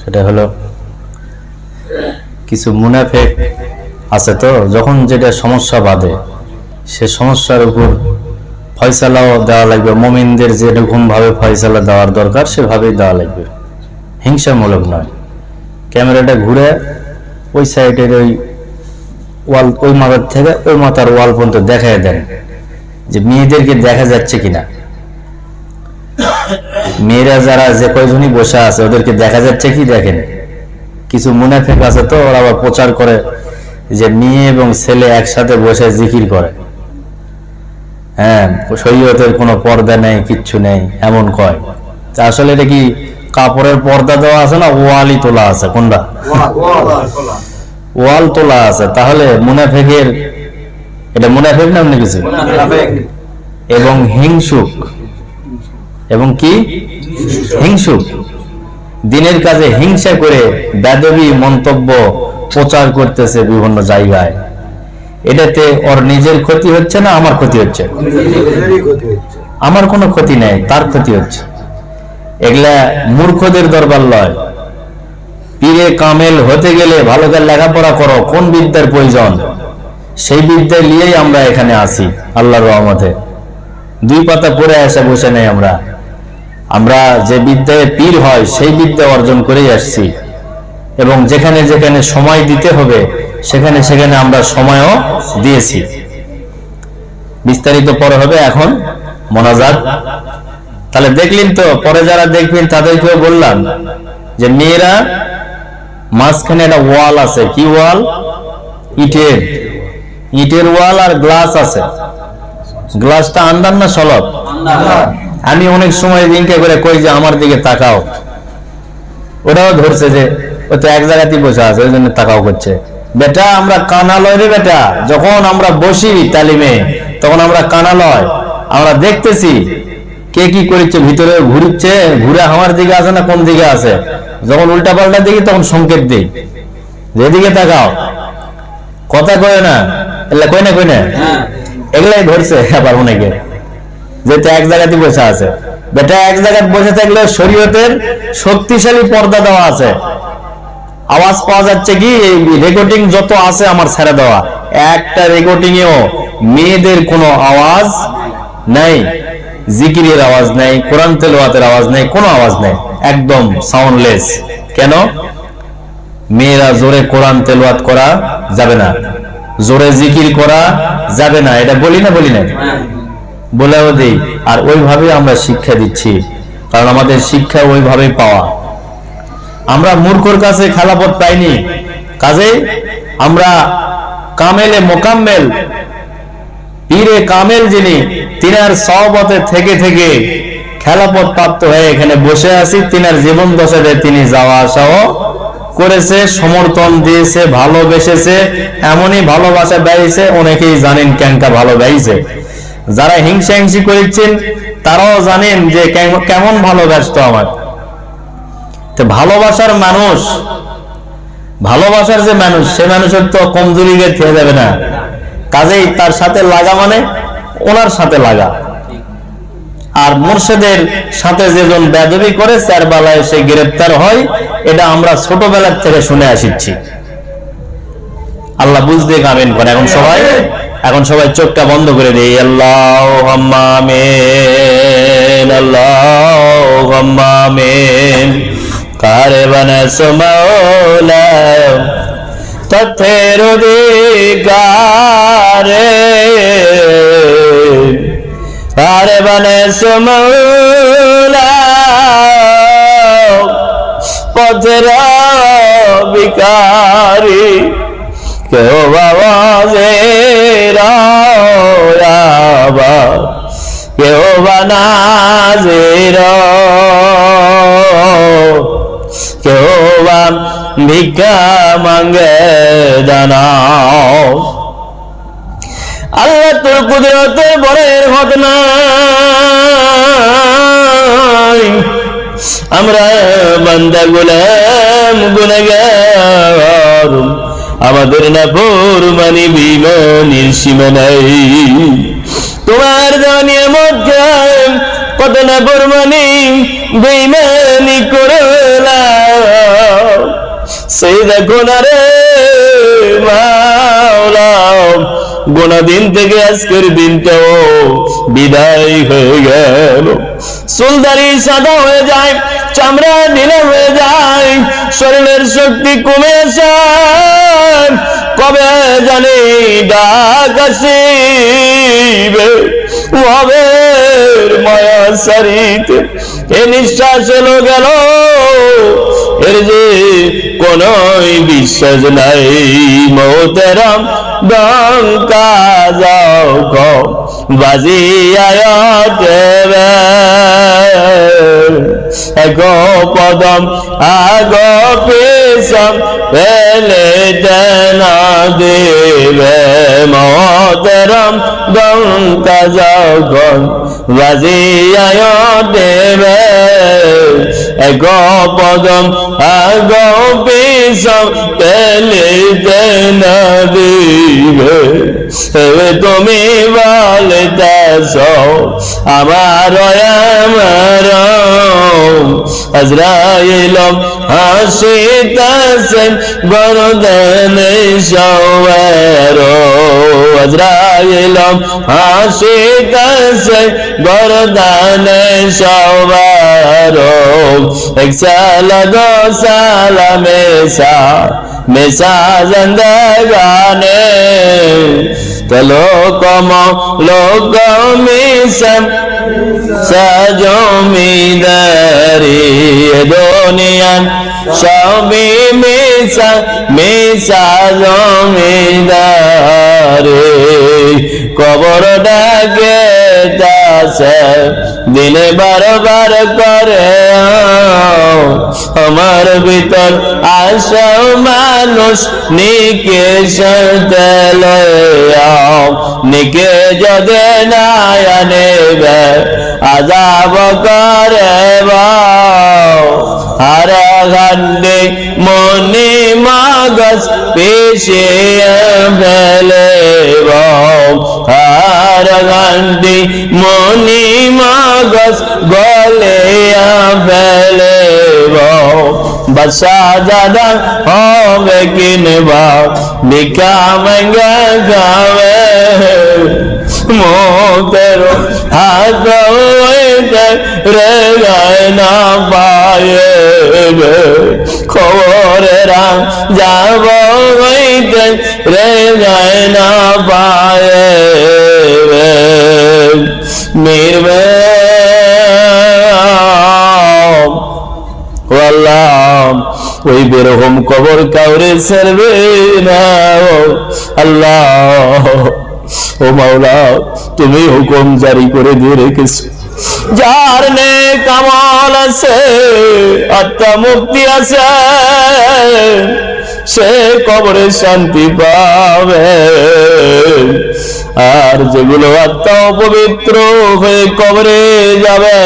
সেটা হলো কিছু মুনাফেক আছে তো, যখন যেটা সমস্যা বাঁধে, সে সমস্যার উপর ফয়সালাও দেওয়া লাগবে, মমিনদের যেরকম ভাবে ফয়সালা দেওয়ার দরকার, সেভাবেই দেওয়া লাগবে। হিংসামূলক নয়। ক্যামেরাটা ঘুরে ওই সাইডের ওই ওয়াল, ওই মাথার থেকে ওই মাথার ওয়াল পর্যন্ত দেখায় দেন যে মেয়েদেরকে দেখা যাচ্ছে কিনা। মেয়েরা যারা যে কয়জনই বসে আছে ওদেরকে দেখা যাচ্ছে কি দেখেন? কিছু মুনাফেক আছে তো ওরা আবার প্রচার করে যে মেয়ে এবং ছেলে একসাথে বসে জিকির করে। হ্যাঁ শরীয়তের কোনো পর্দা নেই কিচ্ছু নেই এমন কয়। তা আসলে এটা কি কাপড়ের পর্দা দেওয়া আছে না ওয়ালই তোলা আছে? কোনটা? ওয়াল তোলা আছে। তাহলে মুনাফেকের এটা মুনাফেক না অন্য কিছু? এবং হিংসুক। এবং কি? হিংসুক। দিনের কাজে হিংসা করে বেদবি মন্তব্য প্রচার করতেছে বিভিন্ন জায়গায়। এটাতে ওর নিজের ক্ষতি হচ্ছে না আমার ক্ষতি হচ্ছে? আমার কোনো ক্ষতি নেই, তার ক্ষতি হচ্ছে। এগুলা মূর্খদের দরবার লয়। পীরে কামেল হতে গেলে ভালো করে লেখাপড়া করো, কোন বিদ্যার প্রয়োজন? সেই বিদ্যা নিয়েই আমরা এখানে আসি আল্লাহর রহমতে। দুই পাতা পড়ে আসে বসে নেই আমরা। আমরা যে বিদ্যায় পীর হয়, সেই বিদ্যা অর্জন করেই আসছি। এবং যেখানে যেখানে সময় দিতে হবে, সেখানে সেখানে আমরা সময়ও দিয়েছি। বিস্তারিত পরে হবে এখন মোনাজাত। তাহলে দেখলেন তো, পরে যারা দেখবেন তাদেরকেও বললাম যে মেয়েরা মাঝখানে একটা ওয়াল আছে। কি ওয়াল? ইটের। ইটের ওয়াল আর গ্লাস আছে। গ্লাসটা আন্দার না সলব আমি অনেক সময় রিঙ্কে করে কই যে আমার দিকে তাকাও। ওটাও ধরছে যে ও তো এক জায়গাতেই বসে আছে ওই জন্য তাকাও করছে। বেটা আমরা কানালয় রে বেটা যখন আমরা বসি তালিমে তখন আমরা কানালয় আমরা দেখতেছি কে কি করেছে ভিতরে ঘুরছে ঘুরে আমার দিকে আছে না কোন দিকে আছে? যখন উল্টা পাল্টা দেখি তখন সংকেত দিই। যেদিকে তাকাও। কথা কয় না? কই না কই না? এগুলাই ধরছে আবার অনেকে। যেহেতু এক জায়গাতে বসে আছে। বেটা এক জায়গায় বসে থাকলে শরীয়তের শক্তিশালী পর্দা দেওয়া আছে। আওয়াজ পাওয়া যাচ্ছে কি রেকর্ডিং যত আছে আমার ছেড়ে দেওয়া। একটা রেকর্ডিং এও মেয়েদের কোনো আওয়াজ নাই, জিকিরের আওয়াজ নাই, কোরআন তেলাওয়াতের আওয়াজ নাই, কোনো আওয়াজ নাই। একদম সাউন্ডলেস কেন? মেয়েরা জোরে কোরআন তেলাওয়াত করা যাবে না। জোরে জিকির করা যাবে না। এটা বলি না বলি না? বলেও দিই, আর ওইভাবে আমরা শিক্ষা দিচ্ছি, কারণ আমাদের শিক্ষা ওইভাবে পাওয়া। আমরা মূর্খর কাছে খেলাপথ পাইনি কাজে আমরা কামেলে মোকাম্মেল, পীরে কামেল যিনি, তিনার সহবতে থেকে থেকে খেলাপথ প্রাপ্ত হয়ে এখানে বসে আছি, তিনার জীবন দশাতে তিনি যাওয়া আসাও করেছে, সমর্থন দিয়েছে, ভালোবেসেছে, এমনই ভালোবাসা ব্যয়ছে অনেকেই জানেন ক্যাঙ্কা ভালো ব্যয়ছে যারা হিংসা হিংসি করেছেন তারাও জানেন যে কেমন ভালোবাসত আমার। তো ভালোবাসার মানুষ, ভালোবাসার যে মানুষ, সে মানুষের তো কমজোরি থেকে যাবে না। কাজেই তার সাথে লাগা মানে ওনার সাথে লাগা। আর মুর্শেদের সাথে যেজন বেদবি করে চার বেলায় সে গ্রেপ্তার হয়, এটা আমরা ছোটবেলার থেকে শুনে আসিচ্ছি। আল্লাহ বুঝতে কামেন করে এখন সবাই এখন সবাই চোখটা বন্ধ করে দেই। আল্লাহ আল্লাহ কারে বানাস মাওলা অধিকারে কারে বানাস মাওলা, পথের বিকারী কেউ বাবা যে রাবা কেউ বানাজের কেউ বা ভিক্ষা মাঙ্গে জানাও আল্লাহ তোর কুদরতের বরের ঘটনা আমরা বান্দা গুলাম গুনাগার আমাদের না মানি বিমানের সীমা নাই। তোমার জানিয়ে মধ্যে কত না পরমানি বেইমানি করলাম। সেই দেখো না রে গোনা দিন থেকে আজকের দিনটাও বিদায় হয়ে গেল। চুলদারি সাদা হয়ে যায়, চামড়া নীলা হয়ে যায়, শরীরের শক্তি কমে যায়। কবে জানি ডাক আসিবে হবে মায়া সারিতে এ নিঃশ্বাস এলো গেল। এর যে কোন বিশ্বাস নাই মৌতেরাম ডঙ্কা যাও কম। বাজিয়ায় দেবে। এক পদম, আগ পেশম পেলে দেনা দেবে। মতরম ডঙ্কা যাও কম বাজিয়ায় দেবে। এক পদম আগ পেশম দেনা দিবে। তুমি বলতেছ আমার আমার আজরাইল হাসিতাছেন গরদানে সওয়ার। আজরাইল হাসিতাছেন গরদানে সওয়ার। এক সালা দো সালা মেসা মেসা জিন্দগানে তো লোকম লোক মিশম সজমিদারি দুনিয়ান। সবই মিশা মিশা জমিদারি কবর ডাকে দাসে দিনে বারবার করে আমার ভিতর আশা মানুষ নিকে সতলে নিকে যদি নায়নেবে আজাব করে আর ঘন্টে মনি মাগস পেশে ফেলে আর ঘন্টে মনি মাগস গলে ফেলে বসা দাদা হবে কিনবা ভিকা মঙ্গা গাবে মোতের হাত রে গায় না পায়ে খবরেরা যাব রে গায় না পায়ে ওই বেরহম কবর কাউরে সারবে না আল্লাহ। ও মাওলা, তুমি হুকুম জারি করে দিয়ে রেখেছো। যার নে কামাল আছে, আত্মা মুক্তি আছে। সে কবরে শান্তি পাবে। আর যেগুলো আত্মা অপবিত্র হয়ে কবরে যাবে,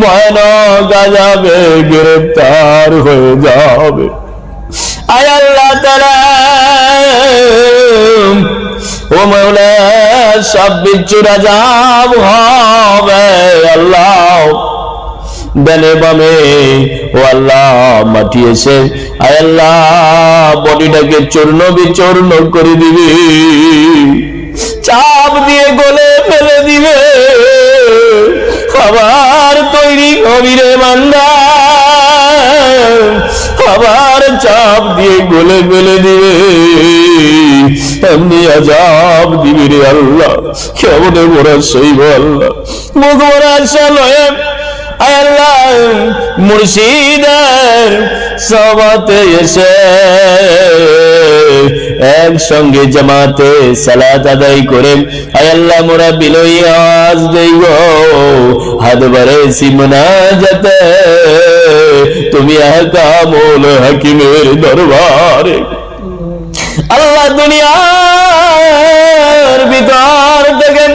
ভয়ানক যাবে গ্রেপ্তার হয়ে যাবে। আয় তারা ও মৌলা সব বিচ্ছুরা যাব হবে। আল্লাহ ডানে বামে ও আল্লাহ মাটি এসে আয় বডিটাকে চূর্ণ বিচূর্ণ করে দিবি। চাপ দিয়ে গলে ফেলে দিবে। আবার তৈরি হবি রে বান্দা। আবার চাপ দিয়ে গলে ফেলে দিবে। এমনি আজাব দিবি রে আল্লাহ। কেমনে মোরা সইব আল্লাহ? মুখ মোরা আশা লয়ে আল্লাহ মুর্শিদার সবাতে এসে একসঙ্গে জামাতে সালাত আদায় করে আল্লাহ মোরা বিলই আজ দেব হাত বারে সিমনা যাতে। তুমি আহকামুল হাকিমের দরবারে। আল্লাহ দুনিয়ার ভিতর দেখেন।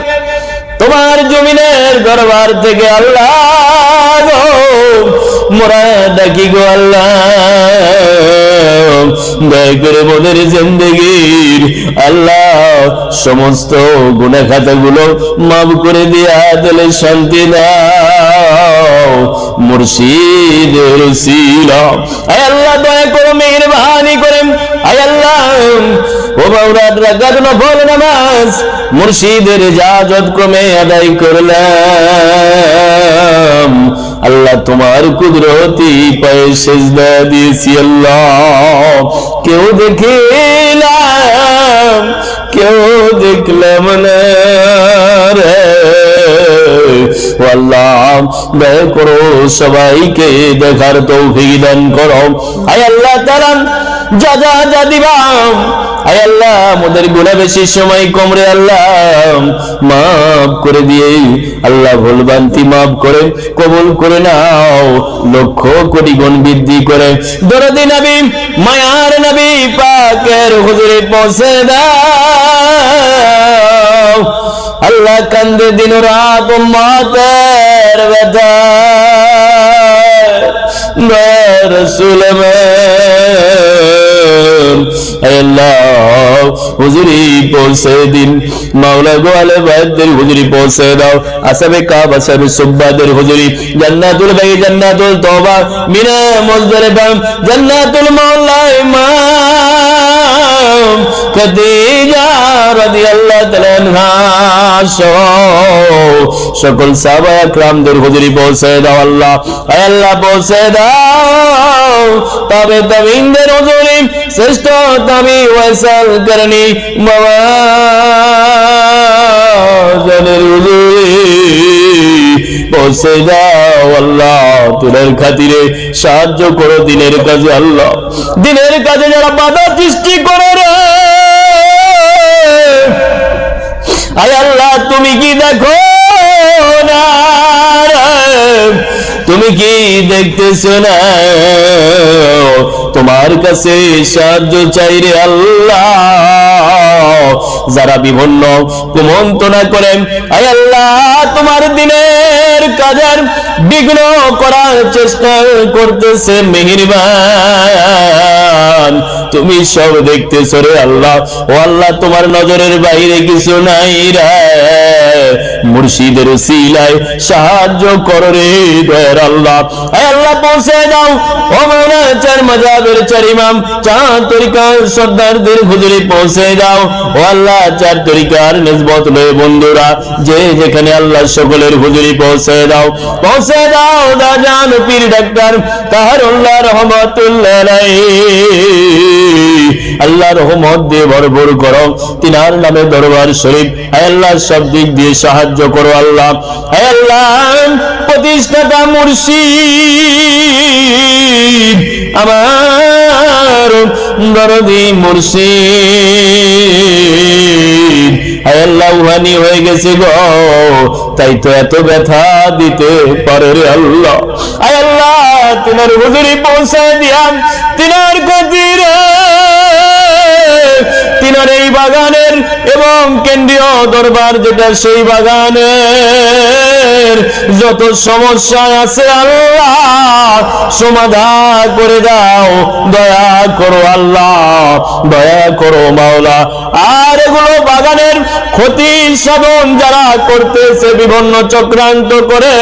তোমার জমিনের দরবার থেকে আল্লাহ মোরা ডাকি গো আল্লাহ। দয়া করে মোদের জিন্দগির আল্লাহ সমস্ত গুণা খাতাগুলো মাফ করে দিয়া দিলে শান্তি দাও মুর্শিদের উসিলা আয় আল্লাহ, দয়া করো মেহেরবানি মুর্শিদের ইজাজত আদায় করলাম। আল্লাহ তোমার কুদরতি পায়ে দিয়েছি, আল্লাহ। কেউ দেখিলাম, কেউ দেখলাম না রে। আল্লাহ করো সবাইকে দেখার তৌফিক দান করো। আয় আল্লাহ তারা যা যা যা দিবাম। আয় আল্লাহ আমাদের গুণা বেশি সময় কমরে আল্লাহ। মাফ করে দিয়ে, আল্লাহ ভুলবান্তি মাফ করে, কবুল করে নাও। লক্ষ কোটি গুণ বৃদ্ধি করে। দরদি নবী, মায়ার নবী, পাকের হুজুরে পৌঁছে দাও। আল্লাহ কান্দে দিন রাত মাতের ব্যথা। রসুল আল্লাহ, হুজুরি পৌঁছে দিন। মাওলা গোয়ালে বাইদের হুজুরি পৌঁছে দাও। আসাবে কাব আসাবে সুব্বাদের হুজুরি। জান্নাতুল বাই, জান্নাতুল তওবা, মিনা মুজদালিফা জান্নাতুল মাওলা ইমাম খাদিজা রাদিয়াল্লাহু তাআলা সকল সাহাবা হুজুরি পৌঁছে দাও আল্লাহ। আল্লাহ পৌঁছে দাও। তবে তবিনদের হুজুরি শ্রেষ্ঠ তবি ওয়াসাল পৌঁছে যাও আল্লাহ তোদের খাতিরে সাহায্য করো, দিনের কাজে আল্লাহ। দিনের কাজে যারা বাধা সৃষ্টি করে আয় আল্লাহ, তুমি কি দেখো না? তুমি কি দেখতেছো না তোমার কাছে সাহায্য চাই রে আল্লাহ যারা বিভিন্ন কুমন্ত্রণা করেন তোমার দিনের কাজের বিঘ্ন করার চেষ্টা করতেছে মেহিরবান। তুমি সব দেখতেছো রে আল্লাহ। ও আল্লাহ, তোমার নজরের বাইরে কিছু নাই রে। মুর্শিদের সিলায় সাহায্য করো রে আল্লাহ। আল্লাহ, পৌঁছে দাও। ও মাওলা চার মাজাবের চার ইমাম, চার তরিকার সর্দারদের হুজুরে পৌঁছে দাও। ও আল্লাহ, চার তরিকার নিসবত লয়ে বন্ধুরা, যে যেখানে আল্লাহ সকলের হুজুরি পৌঁছে দাও। পৌঁছে দাও দাজান পীর, ডাক্তার, তাহার আল্লাহ রহমতুল্লাহ আল্লাহ রহমত দিয়ে ভরপুর করো। তিনার নামে দরবার শরীফ আল্লাহ, সব দিক দিয়ে সাহায্য করো আল্লাহ। প্রতিষ্ঠাতা মুর্শিদ, আমার দরদি উহানি হয়ে গেছে গো। তাই তো এত ব্যথা দিতে পারে রে আল্লাহ। আল্লাহ, তিনার হুজুরি পৌঁছায় দিয়াম, তিনার গতিরে তিনার এই বাগানের এবং কেন্দ্রীয় দরবার যেটা সেই বাগানের। যত সমস্যা আছে আল্লাহ, সমাধান করে দাও। দয়া করো আল্লাহ, দয়া করো মাওলা। আর এগুলো বাগানের ক্ষতি সাধন যারা করতেছে, বিভিন্ন চক্রান্ত করে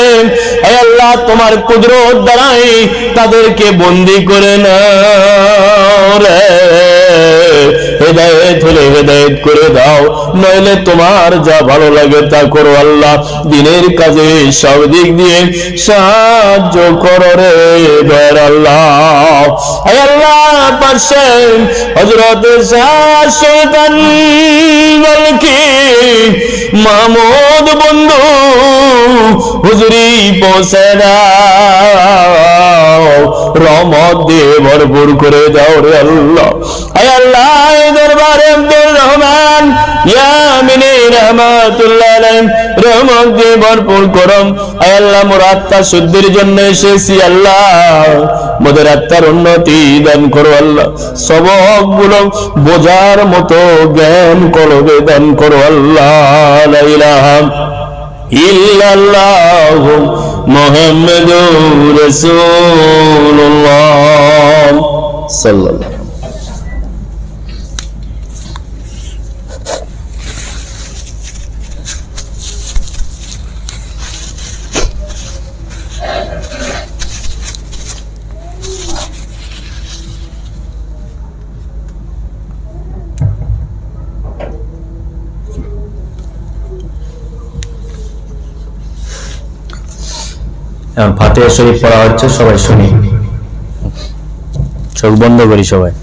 আল্লাহ, তোমার কুদরত দ্বারাই তাদেরকে বন্দি করে না হেদায়েত হলে হেদায়েত করে দাও, নইলে তোমার যা ভালো লাগে তা করো আল্লাহ। দিনের কাজে সব দিক দিয়ে সাহায্য করো রে দয়ার আল্লাহ। আল্লাহ পাশে হজরত সুলতান বলকি মামুদ বন্ধু, হুজুরি পৌঁছে দাও। রহমত দিয়ে ভরপুর করে দাও রে আল্লাহ। আয় আল্লাহ দরবারে আব্দুর রহমান ইয়ামিনী রহমাতুল্লাহ রহমত দিয়ে ভরপুর করম। আল্লাহ, মোর আত্মা শুদ্ধির জন্য এসেছি আল্লাহ। মোদের আত্মার উন্নতি দান করো আল্লাহ। সবকগুলো বোঝার মতো জ্ঞান, কলবে দান করো আল্লাহ। ইলাহা ইল্লাল্লাহ মুহাম্মাদুর রাসূলুল্লাহ সাল্লাল্লাহু এখন ফাতিহা শরীফ পড়া হচ্ছে সবাই শুনি। চোখ বন্ধ করি সবাই।